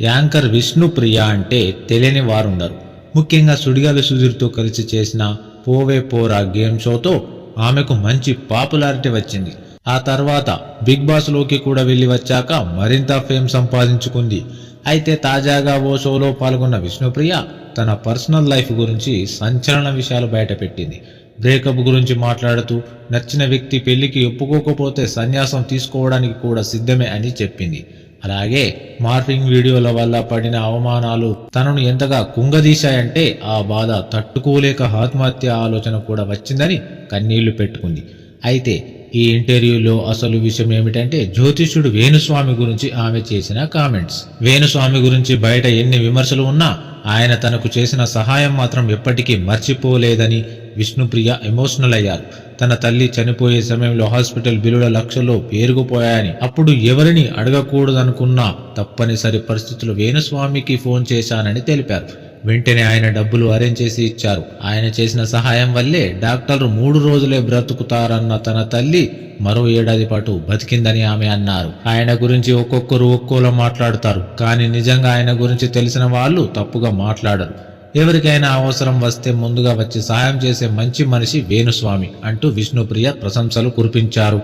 Anchor Vishnupriya అంటే తెలియని వారుండరు. ముఖ్యంగా సుడిగాలి సుధీర్తో కలిసి చేసిన పోవే పోరా గేమ్ షోతో ఆమెకు మంచి పాపులారిటీ వచ్చింది. ఆ తర్వాత బిగ్ బాస్లోకి కూడా వెళ్ళి వచ్చాక మరింత ఫేమ్ సంపాదించుకుంది. అయితే తాజాగా ఓ షోలో పాల్గొన్న విష్ణుప్రియ తన పర్సనల్ లైఫ్ గురించి సంచలన విషయాలు బయటపెట్టింది. బ్రేకప్ గురించి మాట్లాడుతూ నచ్చిన వ్యక్తి పెళ్ళికి ఒప్పుకోకపోతే సన్యాసం తీసుకోవడానికి కూడా సిద్ధమే అని చెప్పింది. అలాగే మార్ఫింగ్ వీడియోల వల్ల పడిన అవమానాలు తనను ఎంతగా కుంగదీశాయంటే ఆ బాధ తట్టుకోలేక ఆత్మహత్య ఆలోచన కూడా వచ్చిందని కన్నీళ్ళు పెట్టుకుంది. అయితే ఈ ఇంటర్వ్యూలో అసలు విషయం ఏమిటంటే జ్యోతిష్యుడు వేణుస్వామి గురించి ఆమె చేసిన కామెంట్స్. వేణుస్వామి గురించి బయట ఎన్ని విమర్శలు ఉన్నా ఆయన తనకు చేసిన సహాయం మాత్రం ఎప్పటికీ మర్చిపోలేదని విష్ణుప్రియ ఎమోషనల్ అయ్యారు. తన తల్లి చనిపోయే సమయంలో హాస్పిటల్ బిల్లుల లక్షల్లో పేరుకుపోయాయని. అప్పుడు ఎవరిని అడగకూడదనుకున్నా తప్పనిసరి పరిస్థితులు వేణుస్వామికి ఫోన్ చేశానని తెలిపారు. వెంటనే ఆయన డబ్బులు అరేంజ్ చేసి ఇచ్చారు. ఆయన చేసిన సహాయం వల్లే డాక్టర్లు మూడు రోజులే బ్రతుకుతారన్న తన తల్లి మరో ఏడాది పాటు బతికిందని ఆమె అన్నారు. ఆయన గురించి ఒక్కొక్కరు ఒక్కోలా మాట్లాడుతారు. కానీ నిజంగా ఆయన గురించి తెలిసిన వాళ్ళు తప్పుగా మాట్లాడరు. ఎవరికైనా అవసరం వస్తే ముందుగా వచ్చి సహాయం చేసే మంచి మనిషి వేణుస్వామి అంటూ విష్ణుప్రియ ప్రశంసలు కురిపించారు.